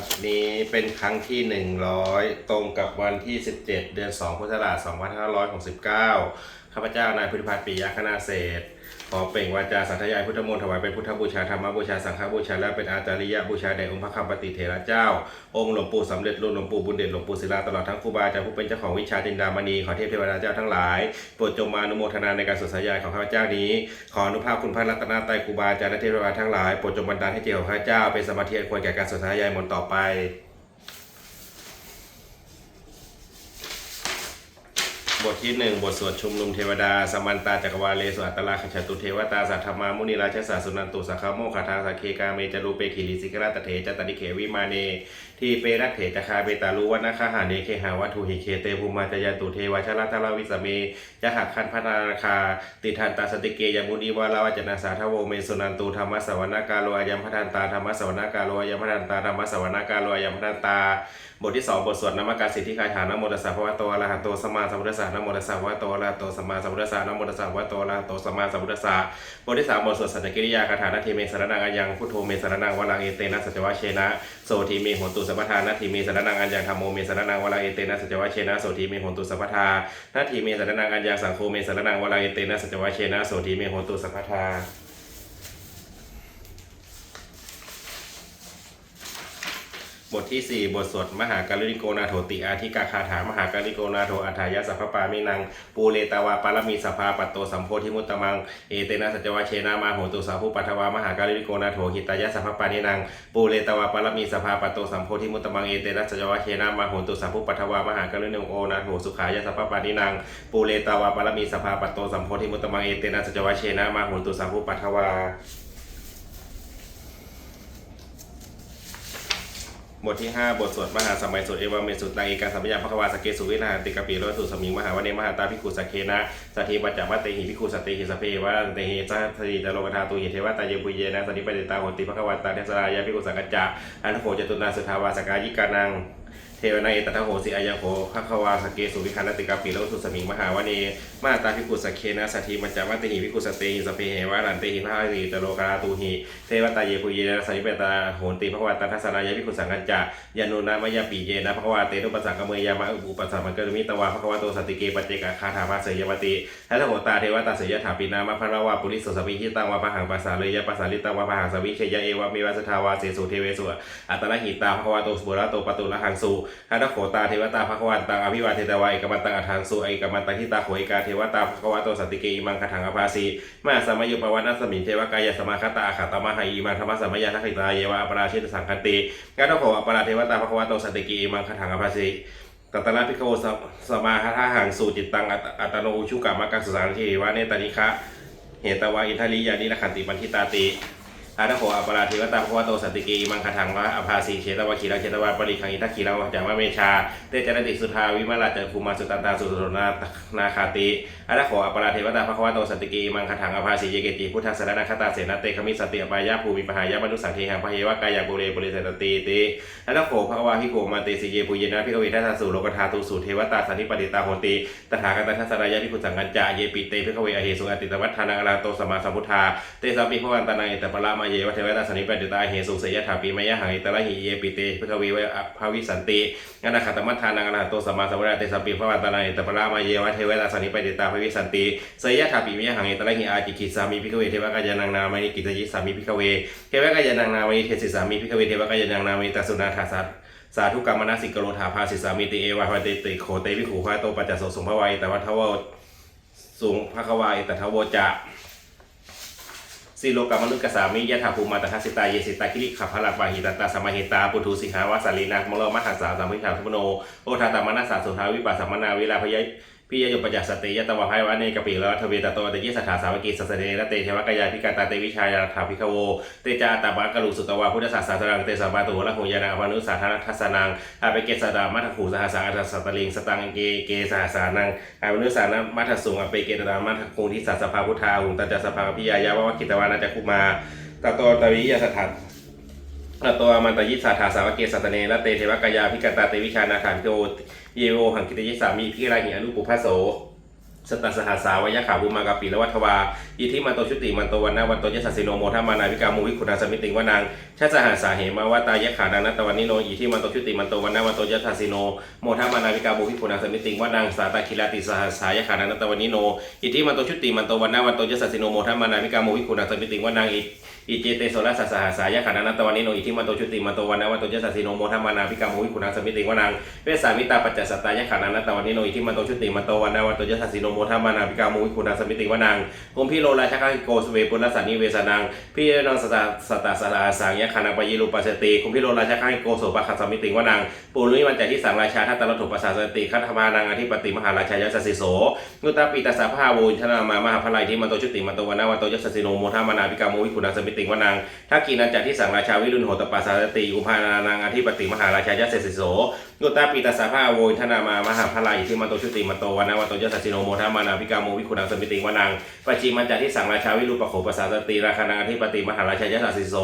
บัดนี้เป็นครั้งที่ 100 ตรงกับวันที่ 17 เดือน 2 พุทธศักราช2569ข้าพเจ้านายพุทธิพัฒน์ปิยะคณาเศรษฐขอเปล่งวาจาสัทยายพุทธมนต์ถวายเป็นพุทธบูชาธรรมบูชาสังฆบูชาและเป็นอาจาริยบูชาแด่องค์พระคัมปติเถระเจ้า องค์หลวงปู่สำเร็จรุ่นหลวงปู่บุญเด่นหลวงปู่ศิลาตลอดทั้งครูบาอาจารย์ผู้เป็นเจ้าของวิชาจินดามณีขอเทพเทวดาเจ้าทั้งหลายโปรดจงมาอนุโมทนาในการสวดสายายของข้าพเจ้านี้ ขออนุภาพคุณพระรัตนตรัยครูบาอาจารย์และเทพเทวดาทั้งหลายโปรดจงบันดาลให้เจตของข้าพเจ้าเป็นสมาธิควรแก่การสวดสายายมนต์ต่อไป บทที่หนึ่งบทสวดชุมนุมเทวดา สมันตาจักรวาเลสวัตตลาขจตุเทวตาสัทธรรมามุนีราชสาสุนันตุสัคขโมขาทาสัเคกาเมจารูเปขิริสิกราตเถจตติเขวิมาเน ทีเปรัตเถจคาเบตาลุวันาคาหาเนเคหาวัตถุหิเคเตภูมาจยตุเทวชลาตาลาวิสเมยะหักคันพัฒนาคา ติทันตาสติเกยมุนีวาลาวจนะสาทโวเมสุนันตุธรรมสวนากาโลอายมพัทันตาธรรมสวนากาโลอายมพัทันตาธรรมสวนากาโลอายมพัทันตา บทที่สองบทสวดนมักการสิทธิคาถานโมตัสสะภะวะโตอะระหะโตสัมมาสัมพุทธัสสะนโมตัสสะภะวะโตอะระหะโตสัมมาสัมพุทธัสสะนโมตัสสะภะวะโตอะระหะโตสัมมาสัมพุทธัสสะบทที่สามบทสวดสัจจกิริยาคาถานาทีเมสรนังอยังพุทโธเมสรนังวะลังเอเตนะสัจวะเชนะโสทีเมโหตุสัพพทานาทีเมสรนังอัญญังธรรมโมเมสรนังวะลังเอเตนะสัจจวะเชนะโสทีเมหนตุสัพพทานาทีเมสรนังอัญญังสังโฆเมสรนังวะลังเอเตนะสัจจวะเชนะโสทีเมหนตุสัพพทา บทที่ 4 บทสวดมหาการิโกนาโถติอาทิกาคาถามหาการิโกนาโถอัฏฐายสัพพปามินัง ปูเรตาวาปารมีสภาปัตโตสัมโพธิมุตตมัง เอเตนะสัจวะเชนามาโหตุสาภุปัทวามหาการิโกนาโถหิตายสัพพปานินัง ปูเรตาวาปารมีสภาปัตโตสัมโพธิมุตตมัง เอเตนะสัจวะเชนามาโหตุสาภุปัทวามหาการิโกนาโถสุขายสัพพปานินัง ปูเรตาวาปารมีสภาปัตโตสัมโพธิมุตตมัง เอเตนะสัจวะเชนามาโหตุสาภุปัทวา บทที่ 5 บทสวดมหาสมัยสวดเอวาเมสุตังเอกาสัมปยาภควาสเกสุวินาติกปีโรตุสมิงมหาวเนมหาตาพิคุสเคนะสัทธิปัจจวัตเตหิพิคุสตเตหิสพเพวะเตหิสัทธิจโลกธาตุหิเทวตาเยปุเยนะสันนิปติตาโหติภควาตาเทสรายาพิคุสังกัจจะอันโขจตุนาสุทาวาสกายิกานังเทวนาเอตตะโหสิอายังโหภควาสเกสุวิคันติกาปีโรตุสมิงมหาวเนมาตาพิคุสเคนะสัทธิปัจจวัตเตหิพิคุสเตหิสพเพวะรันเตหิภาหิตโลกาตุหิเทวตาเยปุเยนะสันนิปตาโหนติภควาตาทัสรายาพิคุสังกัจจะยานุนามยาปีเยนะภควาเตนุปัสสังกเมยามะอุปสัมมันกรมิตวาภควาโตสติเกปเจกคาถาภาเสยวติทัตโหตาเทวตาเสยถาปินามะพระวาปุริสสวิหิตังวาปะหังปัสสาเลยะปัสสาลิตังวาปะหังสวิเชยะเอวะเมวะสทาวาเสสุเทเวสุอัตตะหิตาภควาโตสุโบระโตปตุละหังสุทัตโหตาเทวตาภควานตังอภิวาเทตวาเอกมันตังอัฐังสุเอกมันตังทิตาโหเอกาเทวตาภควาโตสติเกอิมังคถังอภาสีมาสมัยยุปวัตนสมิงเทวกายสมาคตาอาคาตมหาอิมังธรรมสมมยาทักขิตาเยวะอปราชิตสังคันติการต้องขอปราเทวตาภควาโตสติกีมังคถังอภาสิกัตตนาพิโกสสมาคาหังสูจิตตังอัตโนชุกามักกัสสารทีวาเนตานิคะเหตวาอินทริยานิรขันติปันทิตาติ อาตโขอปราเทวตาภควาโตสติกีมังคถังวะอภาสีเชตวะขีรังเชตวะปริคังอิทักขีรังวะจังวะเมชา เตจรติสุทาวิมาลาเจัภูมาสุตันตาสุตนานาคาติอาตโขอปราเทวตาภควาโตสติกีมังคถังอภาสีเยเกติพุทธสารนาคตาเสนาเตคมิสติอปายาภูมิปหายามนุสังเทหังพะเยวะกายาบุเรบุเรเสตติติอันนโขภควาพิโกมาเตสิเยปุเยนะพิกเวทัสสุโลกธาตุสุเทวตาสันนิปติตาโหติตถาคตทัสสรายะพิคุสังกัญจาเยปิเตพิกเวอเหสุอติตวัฏฐานังอราโตสมาสัมพุทธาเตสัมปิภวันตนังอิตปะละมาเยวะเทวตาสันนิปติตาเหสุเสยถาปีมยะหังอิตระหิเยปิเตพิกเวเวอภาวิสันติงานาคตมัฏฐานังอราโตสมมาสัมพุทธาเตสัมปิภวันตนังอิตปะละมาเยวะเทวตาสันนิปติตาภาวิสันติเสยถาปีมยะหังอิตระหิอาจิกิสามีพิกเวเทวกายานังนามานิกิตยิสามีพิกเวเทวกายานังนามานิเทศิสามีพิกเวเทวกายานังนามานิตสุนาทัสสัตสาธุกรรมนาสิกโรธาภาสิสามิติเอวาภาติติโคเตวิขูภาโตปัจจโสสุงภวัยแต่วัทวสูงภควายแต่ทวจะ สิโลกามนุษย์กสามิยะถาภูมาตทัสสิตาเยสิตาคิริขับพลังปาหิตตาสมาหิตาปุถุสิหาวาสาลีนามโลมหัสสาสัมพิชาทุโนโอทาตามนาสาสุทาวิปัสสมนาวิลาพย พิยโยปัจจสติยตวะภัยวะเนกปิแล้วทเวตโตเตยิสัทธาสาวกิสัสเนรเตเทวกายาพิกาตาเตวิชายาถาภิกโว เตจาตาบากรุสุตวาพุทธศาสนาเตสาบาตุละหุยานาอวานุสาธารทัสนังอาเปเกสดามัทขูสหสาอัตสัตตลิงสตังเกเกสหสานังอาวานุสานะมัทสุงอาเปเกตดามัทคุงทิสัสภาพุทธาหุงตจจสภาพิยายาวะกิตวานาจักคุมาตโตตวิยสถัตตโตอมันตยิสัทธาสาวเกสัตเนละเตเทวกายาพิกาตาเตวิชานาถาภิกโว เยโวหังกิตยิสามีพิราหิอนุปุพพโสสตัสหัสสาวยะขาบุมากาปิละวัฒวาอิทิมันโตชุติมันโตวันนาวันโตยะสัสสิโนโมทามานาวิกามุวิคุณาสมิติงวานังชาสหัสสาเหมาวตายะขานังนัตวันนิโนอิทิมันโตชุติมันโตวันนาวันโตยะสัสสิโนโมทามานาวิกามุวิคุณาสมิติงวานังสาตาคิลาติสหัสสายะขานังนัตวันนิโนอิทิมันโตชุติมันโตวันนาวันโตยะสัสสิโนโมทามานาวิกามุวิคุณาสมิติงวานังอิอิเจเตโสรัสสหัสายะขานังนัตตวันนิโนอิทิมันโตชุติมันโตวันนวันโตยะสัสสิโนโมทามานาวิกามุวิคุณาสมิติงวนังเวสามิตาปัจจสตายะขานังนัตตวันนิโนอิทิมันโตชุติมันโตวันนวันโตยะสัสสิโนโมทามานาวิกามุวิคุณาสมิติงวนังกุมพิโลราชกาโกสเวปุณสันนิเวสนังพี่นังสตาสตาสลาสังยะขานังปยิรุปัสติกุมพิโลราชกาโกโสปะขัสสมิติงวนังปุรุยมันจที่สังราชาทัตตลถุปัสสสติคัตมานังอธิปติมหาราชายสสิโสนุตตาปิตาสาภาวุญชนามามหาพลายที่มันโตชุติมันโตวันาวันโตยสสิโนโมทามานาภิกามุวิคุณาสมิติงวนังทักกีนันจที่สังราชาวิรุณโหตปัสสสติอุปานานังอธิปติมหาราชายสสิโสนุตตาปิตาสาภาโวุชนามามหาพลายที่มันโตชุติมันโตวนาวันโตยสสิโนโมทามานาภิกามุวิคุณาสมิติงวนังปัจจิมันจาที่สังราชาวิรูปโขปสาสติราคานาธิปติมหาราชายสัสสิโส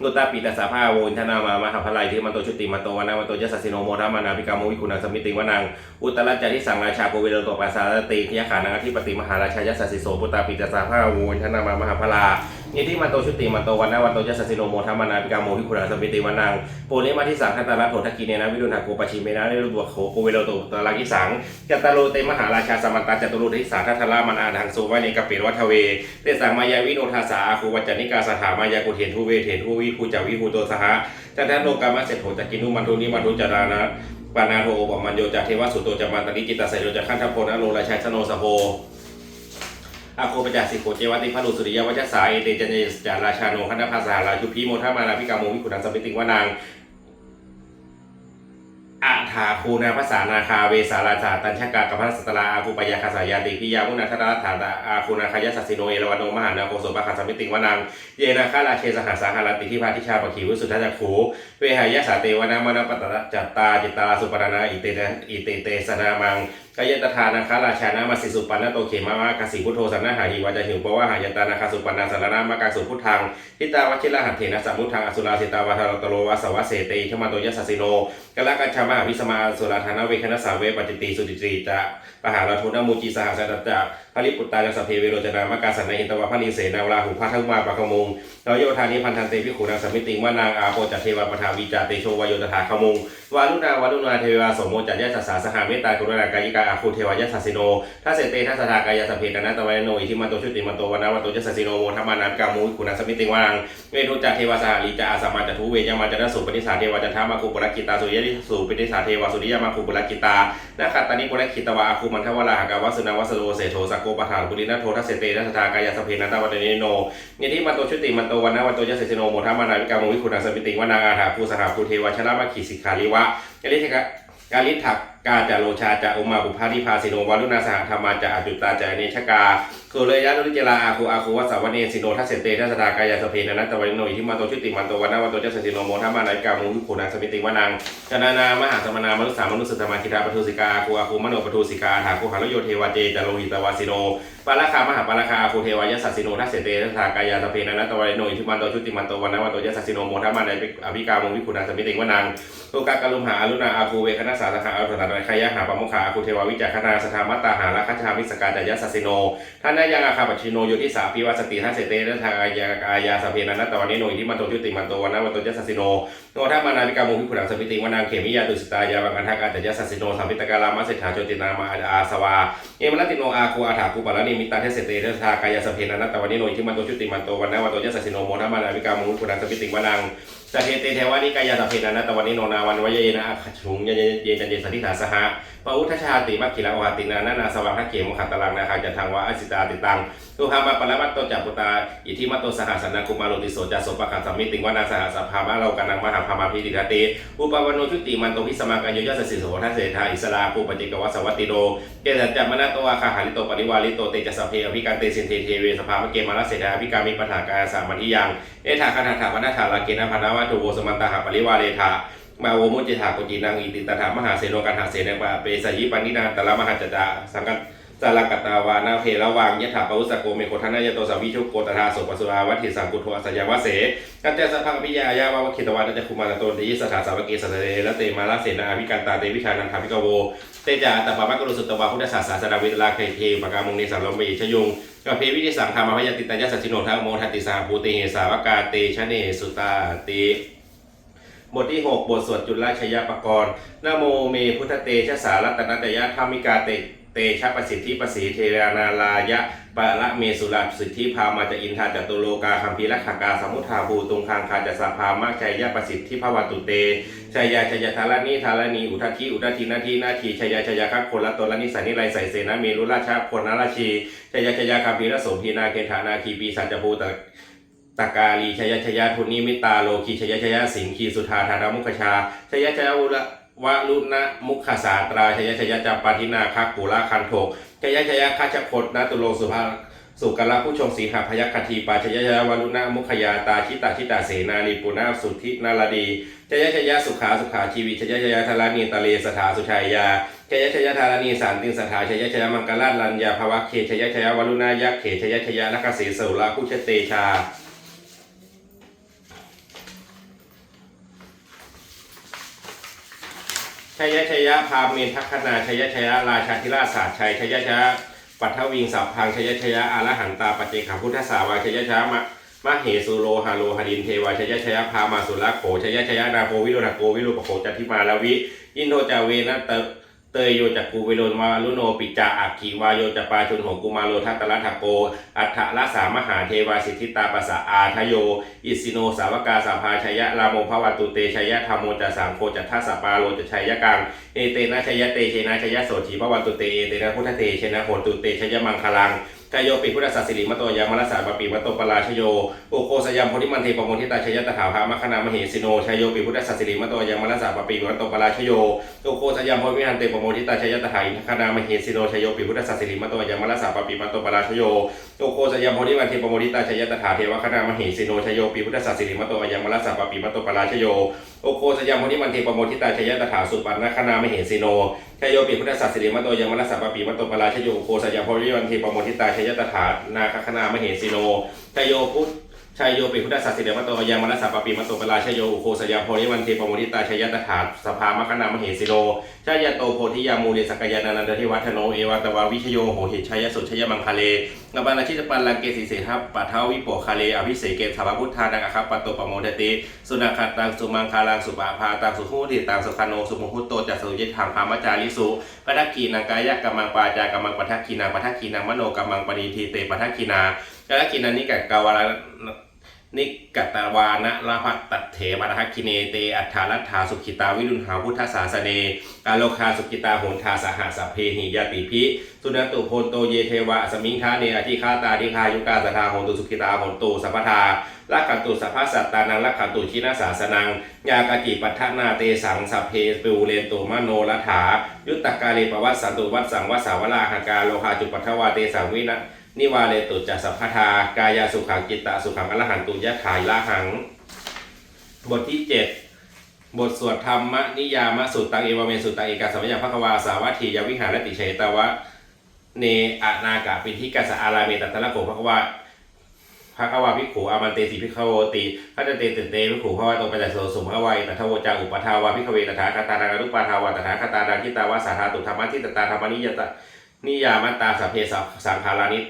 นุตตาปิตาสาภาโวินทนามามหาพลายที่มันโตชุติมันโตวนามันโตยสัสสิโนโมทามานาภิกามุวิคุณาสมิติวนังอุตตรจาที่สังราชาโกเวโรโตปัสสาสติยะขานังอธิปติมหาราชายสัสสิโสปุตตาปิตาสาภาโวินทนามามหาพลา นี่ที่มันโตชุติมันโตวันนาวันโตยสัสสิโนโมทามนาภิกาโมุวิคุณาสมิติวนังโปเนมาที่สังคตาระโถทักกิเนนะวิรุณาโกปชิเมนะเนรุตัวโขโกเวโรโตตระกิสังจัตตาโลเตมหาราชาสมันตาจตุรุทิสาทัทรามันอาดังโซวาเนกปิรวัทเวเตสังมายาวิโนทาสาคูวัจจนิกาสถามายากุเทนทุเวเทนทุวิภูจาวิภูโตสหะจัตตาโลกามาเสถโถจักินุมันทุนิมันทุจารานะปานาโทปมันโยจาเทวสุโตจามันตนิจิตาเสโยจาขันทัพโพนะโลราชาชโนสโภ อาโคปจาสิโกเจวัติพระลุสุริยวัจสายเตจันเยจาราชาโนขันภาษาราชุพีโมทามานาพิกาโมวิขุนังสมิติวานางอาถาคูนาภาษานาคาเวสาราจาตัญชกากับพระสตราอาคูปยาคาสายาติพิยามุนาธราฐาตาอาคูนาคายสัสสิโนเอรวันโนมหานาโกโสปะขัสมิติวานังเยนาคาราเชสหัสาหาราติทิพาทิชาปะขีวิสุทธจักขูเวหายสาเตวนามานาปตตะจัตตาจิตตาสุปรานาอิเตนะอิเตเตสนามัง กายตทานะคะราชานามาสิสุปันนโตเขมามากสิพุทโธสันนาหาหิวาจะหิวปวะหายตานาคาสุปันนาสารนามากาสุพุทธังทิตาวชิลหัตเถนะสัมมุทังอสุราสิตาวาทารตโลวาสวะเสเตชมาโตยสัสสิโนกลกัญชามหาวิสมาสุราธานาเวคณสาเวปจิติสุติตรีจะปหาราทุนมูจีสหสัตจะ พริปุตตาจัสเพเวโรจนามกาสันนหิตวะพนิเสนาวลาหุพัทมาปะขมุงนโยธานิพันธันเตพิขุนางสมิติงวานางอาโปจัตเทวาปทาวีจาเตโชวายโยตถาขมงวารุณาวารุณาเทวาสมโมจัตยะสัสสาสหาเมตตากรุณากายิกาอาคูเทวายะสัสิโนทัสเสเตทัสสากายะสเพตนะตะวันโนอิทิมันโตชุติมันโตวานาวันโตยะสัสสิโนโมธรรมานากามุขุนางสมิติงวานางเวทุจัตเทวาสหาลีจาอาสมาจัตุเวยามาจันสุปนิสาเทวาจันทามาคุปุรกิตาสุยะสุปนิสาเทวาสุริยามาคุปุรกิตานาคาตานิปุเรคิตวาอาคูมันทวาราหากาวาสุนาวาสโลเสโทสักโกปะถานปุรินาโททัสเสเตนัสทากายาสเพนันตาวันเนโนนิธิมันโตชุติมันโตวันนาวันโตยเสสโนโมทามานาวิกามุวิคุณาสมิติวนาอาถาภูสหาภูเทวชนะมาขีสิกขาลิวะกาลิทกะกาลิทัก กาจาโลชาจาอุมาบุพานิพาสิโนวารุณาสหธรรมาจาอจุตตาจาเนชกาโคเลยะนุริจลาอาคูอาคูวัสาวเนสิโนทัสเสเตทัสทากายาสเพนันตวันโนอิทิมันโตชุติมันโตวันนาวันโตยะเสสโนโมทามานาวิกามุวิคุณาสมิติวานังกนานามหาสมนามนุษย์สามนุษย์สตมาคิตาปทุสิกาอาคูอาคูมโนปทุสิกาถาคูหารโยเทวาเจจาโลหิตวาสิโนปาราคามหาปาราคาอาคูเทวายสัสสิโนทัสเสเตทัสสากายาสเพนันตวันโนอิทิมันโตชุติมันโตวันนาวันโตยะสัสสิโนโมทามานาวิอภิกามงวิคุณาสมิติวนังโลกากลุมหาอรุณาอาคูเวคณะสาสหาอัลถนาคายะหาปมุขาอาคูเทวาวิจักขณาสถามัตตาหาลัคชามิสกาจายสัสสิโนท่านนายังอาคาปัชิโนโยทิสาพิวัสติทัสเสเตทัสทากายากายาสเพนันตวันโนอิทิมันโตชุติมันโตวันนวันโตยะสัสิโนโนทัมานาวิกามงวิคุณาสมิติวนังเขมิยาตุสตายาบังคันทากาจายสัสสิโนสัมพิตกาลามาเสถาโจตินามาอาสวาเอมรติโนอาคูอาถาคูปะละนิมิตาเทสเตทัสทากายาสเพนันตวันโนอิทิมันโตชุติมันโตวันนวันโตยะสัสิโนโมทัมานาวิกามงวิคุณาสมิติวนัง สเทเตเทวานิกายาสพเพนานะตวันนิโนนาวันวเยนะอัคชุงเยเยเยจันเยสันติฐาสหะปะอุทชาติมัคคิระอวาตินานานาสวังทักเขมขัตตลังนาคาจันทังวะอสิตาติตังตุหามาปะละมัตโตจัปุตาอิทิมัตโตสหสันนาคุมาโลติโสจัสสปะคันสัมมิติงวนาสหสัพพามาโลกันังมหาพามาพิติทติอุปวันโนชุติมันโตพิสมากัญโยยะสสิโสทัสเสธาอิสลาภูปจิกวัสวัตติโดเกสัจจมนาโตอาคาหาริโตปริวาริโตเตจัสเพอภิการเตสินเทเทเวสภามะเกมาลเสดาภิการมิปถากายสามัญทิยังเอถาคาถาถาวันถาลาเกนะพนาวะตุโวสมันตาหาปริวาเลธามาโวมุจิถาโกจินังอิติตถามหาเสโนกันหาเสนปะเปสยิปันนินาตละมหาจจาสังกั สารักกตาวานาเพระวังยะถาปวุสสโกเมโคทนายโตสาวิชุโกตถาโสปัสุราวัตถิสังกุโทอัสยาวเสกัจเจสัพพังพิยายาวะวะคิตวานัจคุมานาโตติสถาสาวกเกสัตเตและเตมาลเสนาวิกันตาเตวิชานันทาภิกโว เตจาตปะปะกรุสุตวาพุทธศาสาสดาวิตลาเคเทปะกามงเนสัมลมเมชยุงกเพวิธิสังธรรมพยติตายสัจจิโนทังโมทัติสาภูเตเหสาวกาเตชะเนสุตาเตบทที่ 6 บทสวดจุลชยปกรณ์นโมเมพุทธเตชะสารัตนตยะธรรมิกาเต เตชะประสิทธิประสีเทรานาลายะปะละเมสุราสิทธิพามาจะอินทาจตุโลกาคัมภีรักขากาสมุทาภูตุงคังคาจะสาพามะชัยยะประสิทธิภวตุเตชัยยะชัยยะทารานีทารานีอุทัทีอุทัทีนาทีนาทีชัยยะชัยยะคัคโคละตละนิสันิไรใส่เสนาเมรุราชาพลนาราชีชัยยะชัยยะคัมภีรโสพีนาเกถานาคีปีสัจภูตะตากาลีชยชยทุนิมิตาโลคีชยชยสิงคีสุธาธารมุขชาชยชยวระ วะลุนะมุขสาตราชยชยจัปปาทินาคักปุระคันโถกชยชยคัชพดนาตุโลสุภาสุกละผู้ชงสีหพยัคคทีปาชยชยวรุณะมุขยาตาชิตาชิตาเสนาลีปุนาสุทธินาลดีชยชยสุขาสุขาชีวิชยชยธารานีตะเลสถาสุชัยยาชยชยธารานีสานตินสถาชยชยมังกลาลัญญาภวะเคชยชยวรุณายักเขชยชยนักเสสุลาคุชเตชา ชัยชยะพาเมนทัคคณาชัยชยะราชาธิราชศาสชัยชัยชยะปัทวิงสัพพังชัยชยะอรหันตาปเจขัพุทธสาวาชัยชยะมะมะเหสุโลหาโลหดินเทวาชัยชยะพามาสุระโขชัยชยะนาโพวิโรนาโกวิโรปโขจัตติมาลวิ อินโทจาเวนะเต เตยโยจักกูเวโรนวาลุโนปิจาอักขีวายโยจปาชุนหงกุมาโลทัตตละทะโก อัฏฐละสามหาเทวาสิทธิตาปัสสะอาทโย อิสิโนสาวกาสาภาชยะรามโมภวตุเตชยะธรรมโมจัสสังโคจัทัสสปาโลจชัยกัง เอเตนะชยะเตเชนะชยะโสชีภวัตุเตเอเตนะพุทธเตเชนะโหตุเตชยะมังคลัง กายโยปิพุทธสัสสิริมโตยามรัสสาปปิมโตปราชโยโอโคสยามโพธิมันเทปโมทิตาชยตถาภามคณามเหสิโนชายโยปิพุทธสัสสิริมโตยามรัสสาปปิมโตปราชโยโอโคสยามโพธิมันเทปโมทิตาชยตถาอินคณามเหสิโนชายโยปิพุทธสัสสิริมโตยามรัสสาปปิมโตปราชโย โอโคสยามโพธิวันเทปโมทิตาชยตถาเทวคณามเหสิโนชโยปีพุทธสัสสิริมโตยามรัสสปปีมโตปราชโยโอโคสยามโพธิวันเทปโมทิตาชยตถาสุปันนคณามเหสิโนชโยปีพุทธสัสสิริมโตยังมรสสปปีมโตปราชโยโอโคสยามโพธิวันเทปโมทิตาชยตถานาคคณามเหสิโนชโยพุทธ ชยโยปิพุทธสัสสิริมโตยังมรสสะปปีมโตปราชโยอุโคสยามโพธิวันเทปโมทิตาชยตถาสภามคณามเหสิโนชยโตโพธิยามูเลสกยานันททิวัฒโนเอวาตวาวิชโยโหหิชยสุชยมังคาเลงบานาชิตปันลังเกสิเสทัปปัทาวิโปคาเลอภิเสเกธาวพุทธานังอคัปปโตปโมเทติสุนัขตังสุมังคาลังสุปาภาตังสุขุติตังสุขโนสุมุหุโตจัสุยิทังพามจาริสุปทักขีนังกายกัมมังปาจากัมมังปทักขีนังปทักขีนังมโนกัมมังปณีทีเตปทักขีนาปทักขีนันนิกักาวาล นิกตวานะลาภัตตัดเถปทักขีเนเตอัฏฐาลัทธาสุขิตาวิรุณหาพุทธศาสเนกาโลคาสุขิตาโหนทาสหสัพเพหิยติพิสุนันตุโพนโตเยเทวะสมิงคาเนอธิคาตาธิคายุกาสทาโหนตุสุขิตาโหนตุสัพพทาลักขันตุสัพพสัตตานังลักขันตุชินาสาสนังยากากิปัฏฐนาเตสังสัพเพปูเรนตุมโนรัฐา ยุตตกาเลปวัสสันตุวัสสังวัสสาวราหกาโลหาจุปัทวาเตสังวินะ นิวาเลตุจัสสัพพทากายาสุขังจิตตะสุขังอรหันตุยะขายละหัง บทที่ 7 บทสวดธรรมนิยามสุตตังเอวเมสุตตังเอกาสัมยาภควาสาวัตถียวิหารติเฉตวะเนอนากะปิทิกัสสะอาราเมตัตตะละโกภควาพระกวาภิขุอามันเตสิภิขโวติพระเตเตเตเตภิกขุพระวะโตปัญจโสสุภวัยตถาโวจาอุปทาวาภิขเวตถาคตานารุปาทาวาตถาคตานาทิตาวาสาธาตุธรรมะทิตตาธรรมนิยตานิยามตาสัพเพสัสังขารานิ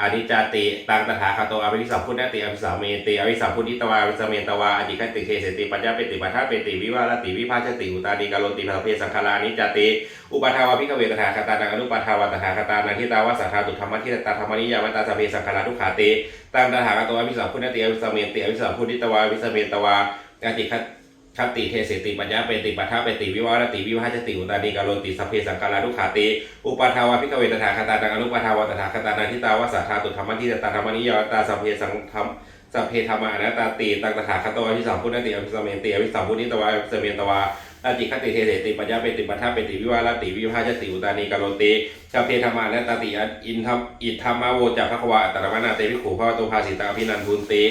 อานิจจติตังตถาคตอภิสัมพุทธติอภิสัมเมติอภิสัมพุทธิตวาอภิสัมเมตวาอจิคติเคเสติปัญญาเปติปัฏฐาเปติวิวาลติวิภาชติอุตาดีกาโลติภาเพสังขารานิจจติอุปทาวาภิกเวตถาคตานังอนุปทาวาตถาคตานังทิตาวาสัทธาตุธรรมทิตตาธรรมนิยามตาสเพสังขาราทุขาติตังตถาคตอภิสัมพุทธติอภิสัมเมติอภิสัมพุทธิตวาอภิสัมเมตวาอจิขติ คคติเทเสติปัญญาเป็นติปัฏฐาเป็นติวิวาลติวิภาชติอุตาดีกาโลติสัพเพสังขาราทุขาติ อุปทาวาภิกเวตถาคตานังอนุปทาวาตถาคตานังทิตาวาสัทธาตุธรรมทิตตาธรรมนิยตาสัพเพสังธรรมสัพเพธรรมานาตาตีตังตถาคตวาพิสัมพุทธติอภิสัมเติอภิสัมพุทธิตวาอภิสัมเมตวาอาติคติเทเสติปัญญาเป็นติปัฏฐาเป็นติวิวาลติวิภาชติอุตานีกาโลติสัพเพธรรมานาตาติอินธรรมอิทธรรมาโวจักภควาอัตตรมนาเตวิขูพระวโตภาสิตาอภินันทุนติ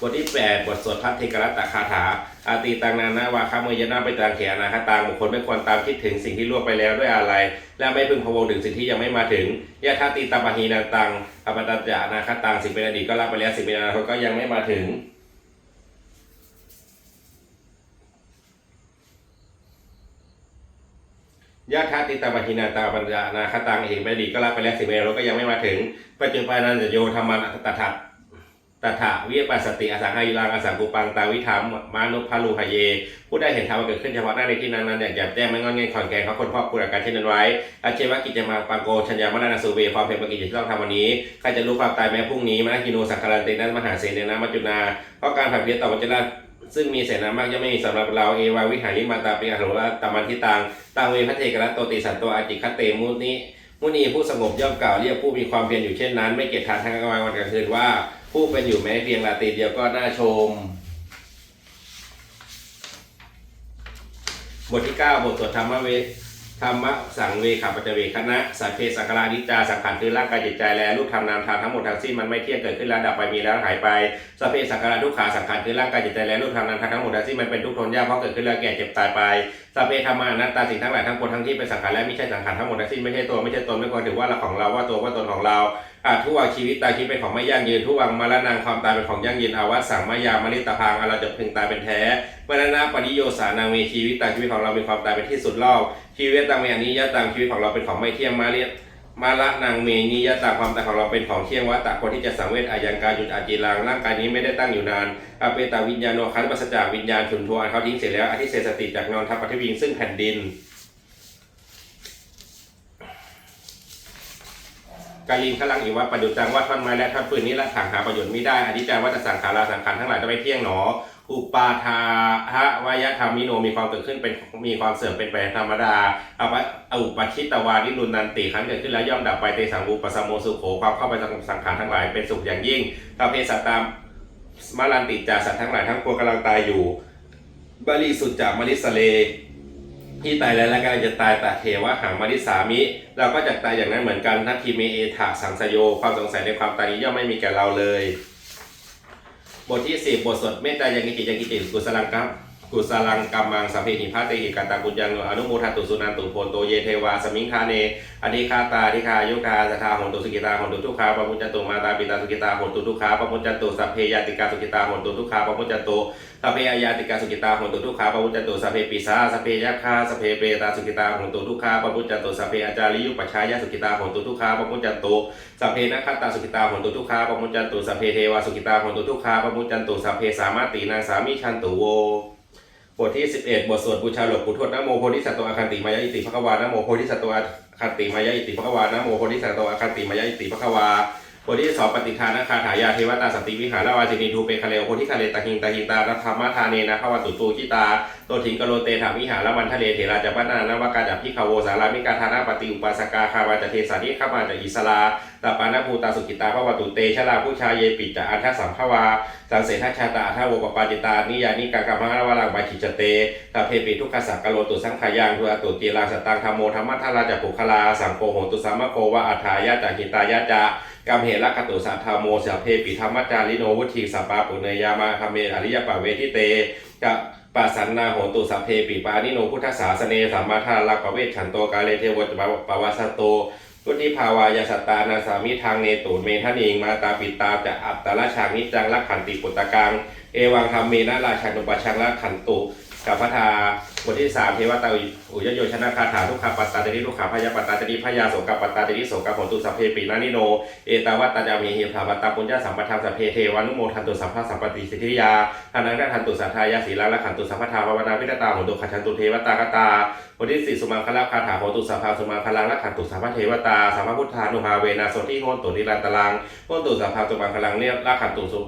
บทที่ 8 บทสวดพัทธิกรัตตคาถา อาตีตังนานาวาคาเมยนาไปตางเขียนาคตังบุคคลไม่ควรตามคิดถึงสิ่งที่ล่วงไปแล้วด้วยอะไร และไม่พึงพวงถึงสิ่งที่ยังไม่มาถึงยะทาตีตาปะหีนาตังอปตัจจานาคตังสิ่งเป็นอดีตก็รับไปแล้วสิ่งเป็นอนาคตก็ยังไม่มาถึงยะทาติตาปหินาตาปัญญานาคตังเองไปดีก็รับไปแล้วสิ่งเมรก็ยังไม่มาถึงปัจจุบันนันจะโยธรรมัตถะ ตถะวิปัสสติอสังหายุรังอสังกุปังตาวิธรรมมานุพาลูหเย ผู้ได้เห็นธรรมเกิดขึ้นเฉพาะหน้าในที่นั้นนั้นอย่างแจ่มแจ้งไม่งอนเง่นขอนแก่นเขาคนพ่อคุณอาการเช่นนั้นไว้อาเชวะกิจมาปังโกชัญญามนานาสุเวความเพียรปกิจที่ต้องทำวันนี้ใครจะรู้ความตายแม้พรุ่งนี้มนากิโนสักการันเตนั้นมหาเสนนะมัจจุนาเพราะการผัดเพี้ยนต่อวัจระซึ่งมีเสนามากย่อมไม่มีสำหรับเราเอวาวิหาริมาตาปิอาโหระตามันทิตังตังเวพระเทกรัตโตติสันโตอาจิคเตมุนิมุนีผู้สงบย่อมกล่าวเรียกผู้มีความเพียรอยู่เช่นนั้น ไม่เกียจทานทั้งกลางวันวันกลางคืนว่า ผู้เป็นอยู่แม้เพียงราตรีเดียวก็น่าชม บทที่ 9 บทสวดธรรมเวธรรมะสังเวขาปัจจเวคณะสัพเพสังขารานิจจาสังขารคือร่างกายจิตใจและรูปธรรมนามธรรมทั้งหมดทั้งสิ้นมันไม่เที่ยงเกิดขึ้นแล้วดับไปมีแล้วหายไปสัพเพสังขาราทุกขาสังขารคือร่างกายจิตใจและรูปธรรมนามธรรมทั้งหมดทั้งสิ้นมันเป็นทุกข์ทนยากเพราะเกิดขึ้นแล้วแก่เจ็บตายไปสัพเพธรรมานัตตาสิ่งทั้งหลายทั้งปวงทั้งที่เป็นสังขารและไม่ใช่สังขารทั้งหมดทั้งสิ้นไม่ใช่ตัวไม่ใช่ตนไม่ควรถือว่าเราของเราว่าตัวว่าตนของเรา อาทุกวังชีวิตตายชีวิตเป็นของไม่ยั่งยืนทุกวังมรณะความตายเป็นของยั่งยืนอาวัสสังมายามริตพังอาเราจะพึงตายเป็นแท้มรณะปริโยสานามีชีวิตตายชีวิตของเรามีความตายเป็นที่สุดรอบชีวิตตังเมอนิยตังชีวิตของเราเป็นของไม่เที่ยงมาเรียมาละนางเมนิยตังความตายของเราเป็นของเที่ยงวัตตะคนที่จะสังเวชอายังการหยุดอาจีรังร่างกายนี้ไม่ได้ตั้งอยู่นานอาเปตาวิญญาโนคันปัสจากวิญญาณฉุนทวนเขาทิ้งเสร็จแล้วอธิเศษสติจากนอนทับปฐวิงซึ่งแผ่นดิน กาลินขลังอีวัดประดุจจังว่าท่อนไม้และท่อนปืนนี้ละถังหาประโยชน์ไม่ได้อธิจารวัตสังขาราสังขารทั้งหลายจะไม่เที่ยงหนอ อุปาทาหะวายธรรมิโนมีความเกิดขึ้นเป็นมีความเสื่อมเป็นไปธรรมดาอปะอุปชิตวานิรุนันติขั้นเกิดขึ้นแล้วย่อมดับไปเตสังอุปสมโมสุโขความเข้าไปสังขารทั้งหลายเป็นสุขอย่างยิ่งตาเพสัตตามมาลันติจาสัตว์ทั้งหลายทั้งปวงกำลังตายอยู่บริสุทธิ์จากมริสเล ที่ตายแล้วและกำลังจะตายแต่เทวะหังมาริสามิ เราก็จะตายอย่างนั้นเหมือนกันนัตทีเมเอถาสังสโย ความสงสัยในความตายนี้ย่อมไม่มีแก่เราเลย บทที่สิบบทสวดเมตตายังกิจิยังกิจิกุศลังครับ กุศลังกัมมังสัพเพหิพาเตหิกันตากุญญังอนุโมทัตุสุนันตุโพโตเยเทวาสมิงคาเนอธิคาตาธิคายุคาสทาหนตุสุกิตาหนตุทุกขาปมุจจตุมาตาปิตาสุกิตาหนตุทุกขาปมุจจตุสัพเพยาติกาสุกิตาหนตุทุกขาปมุจจตุสัพเพอายาติกาสุกิตาหนตุทุกขาปมุจจตุสัพเพปิสาสัพเพยัคฆาสัพเพเปตาสุกิตาหนตุทุกขาปมุจจตุสัพเพอาจาริยุปชายาสุกิตาหนตุทุกขาปมุจจตุสัพเพนัคขตาสุกิตาหนตุทุกขาปมุจจตุสัพเพเทวาสุกิตาหนตุทุกขาปมุจจตุสัพเพสามาตินางสามิชันตุโว บทที่ 11 บทสวดบูชาหลวงปู่ทวดนะโมโพธิสัตว์อาคันติมายาอิติภควานะโมโพธิสัตว์อาคันติมายาอิติภควานะโมโพธิสัตว์อาคันติมายาอิติภควา บทที่สองปฏิทานะคาถายาเทวตาสติวิหารวาจินีทูเปคะเลวโพธิคาเลตะหิงตะหิงตารัธรรมทาเนนะภวตุตูจิตาโตถิงกโลเตถาวิหารวันทะเลเถราจปนานวกาจับพิคาโวสารามิกาธานาปฏิอุปาสกาคาวาจเทสานิข้ามาจะอิสลาตาปานาภูตาสุกิตาภวตุเตชลาผู้ชายเยปิจอันทสัมภวาสังเสทชชาตาทาวปปาจิตานิยานิกากามะวรังบาชิจเตตาเพปิทุกขสักกโลตุสังขายังทุอตุตีลาสตังธรรมโมธรรมะทาราจัปุคลาสังโฆโหตุสัมมโกวะอัฏฐายะจากิตายะจะ กัมเหระคตุสัทธาโมสะเพปิธรรมจาริโนวุธีสัปปาปุเนยามาคเมอริยปะเวทิเตกะปัสสันนาโหตุสัพเพปิปานิโนพุทธศาสเนสัมมาทาลักปเวชันโตกาเลเทวตปวาสโตพุทธิภาวายาสตตานาสามิทางเนตูเมทนิงมาตาปิตาจะอัตตละชานิจังลักขันติปุตตะกัง เอวังธรรมเมนะราชานุปชังละขันตุ กับพระทาบทที่สามเทวตาอุยโยชนะคาถาทุกขาปัตตาเตนิทุกขาพยาปัตตาเตนิพยาโสกปัตตาเตนิโสกผลตุสัพเพปินานิโน เอตาวัตตาจามีหิภาปัตตาปุญญาสัมปทาสัพเพเทวานุโมทันตุสัพพะสัมปติสิทธิยาทานังทันตุสัทธายาสีลังละขันตุสัพพทาภาวนาพิตตาโหตุขันตุเทวตากตาบทที่สี่สุมังคลาคาถาโหตุสัพพาสุมังคลังละขันตุสัพพะเทวตาสัมภพุทธานุภาเวนะโสติโหนตุนิรันตลังโหนตุสัพพาสุมังคลังเนี่ยละขันตุสุ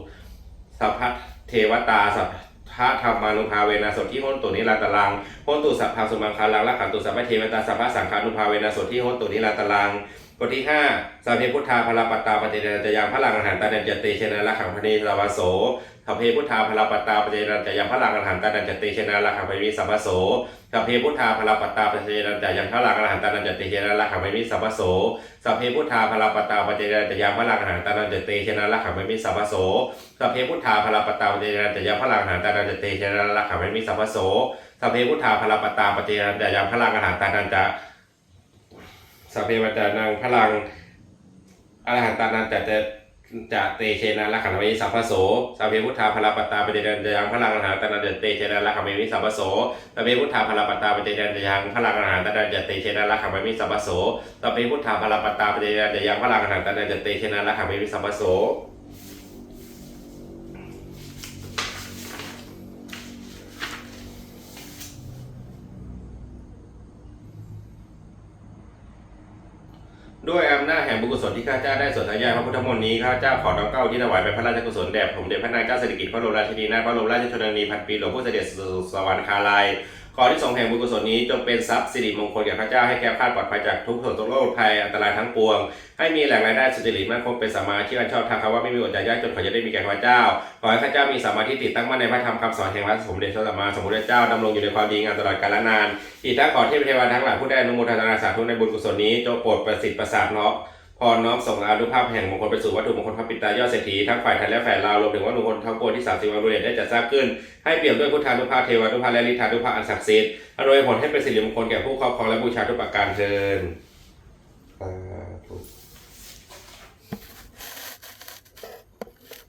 สัพพะเทวตาสัพ พระธรรมานุภาเวนะโสติโหนตุนิรันตลังโหนตุสัพพาสุมังคาลังละขันตุสัพพะเทวตาสัพพะสังขานุภาเวนะโสติโหนตุนิรันตลังบทที่ห้าสัพเพพุทธาพลาปตตาปฏิเดนจยังพลังอาหารตาเดนจเตเชนะละขังพเนสวาโส สัพเพพุทธาพลาปตตาปเจนันจะยังพลังอรหันตานันจะเชนะลักขมิมิสัมปโสสัพเพพุทธาพลาปตตาปเจนันจะยังพลังอรหันตานันจะเชนะลักขมิมิสัมปโสสัพเพพุทธาพลาปตตาปเจนันจะยังพลังอรหันตานันจะเชนะลักขมิมิสัมปโสสัพเพพุทธาพลาปตตาปเจนันจะยังพลังอรหันตานันจะเชนะลักขมิมิสัมปโสสัพเพพุทธาพลาปตตาปเจนันจะยังพลังอรหันตานันจะสัพเพวัจจานังพลังอรหันตานันจะ จะเตเชนะละขันวิสัพพโสสัพเพพุทธาพลปตาปเจเดนจะยังพลังอรหันตานันจะเตเชนะละขันวิสัพพโสสัพเพพุทธาพลปตาปเจเดนจะยังพลังอรหันตานันจะเตเชนะละขันวิสัพพโสสัพเพพุทธาพลปตาปเจเดนจะยังพลังอรหันตานันจะเตเชนะละขันวิสัพพโส ข้าเจ้าได้สวดทายาพระพุทธมนต์นี้ข้าเจ้าขอน้อมเกล้าที่ถวายเป็นพระราชกุศลแด่ผมเด็จพระนางเจ้าสิริกิตพระบรมราชินีนาถพระบรมราชชนนีพันปีหลวงผู้เสด็จสู่สวรรคาลัยขอที่ทรงแห่งบุญกุศลนี้จงเป็นทรัพย์สิริมงคลแก่ข้าเจ้าให้แก้วคาดปลอดภัยจากทุกโศกโรคภัยอันตรายทั้งปวง ให้มีแหล่งรายได้สุจริตมั่นคงเป็นสมมาชีพอันชอบธรรมคำว่าไม่มีอดอยากยากจนขอจะได้มีแก่ข้าพเจ้า ขอให้ข้าเจ้ามีสมาธิติดตั้งมั่นในพระธรรมคำสอนแห่งพระสมเด็จพระสัมมาสัมพุทธเจ้าดำรงอยู่ในความดีงามตลอดกาลนาน อีกทั้งขอเทพเทวาทั้งหลายผู้ได้อนุโมทนาสาธุในบุญกุศลนี้จงโปรดประสิทธิ์ประสาทเนาะ พรน้อมส่งอานุภาพแห่งมงคลไปสู่วัตถุมงคลพระปิตายอดเศรษฐีทั้งฝ่ายไทยและฝ่ายลาวรวมถึงวัตถุมงคลทั้งปวงที่สามสิบวันรุ่ได้จัดสร้างขึ้น ให้เปี่ยมด้วยพุทธานุภาพเทวานุภาพและฤทธานุภาพอันศักดิ์สิทธิ์อำนวยผลให้เป็นสิริมงคลแก่ผู้ครอบครองและบูชาทุกประการเชิญ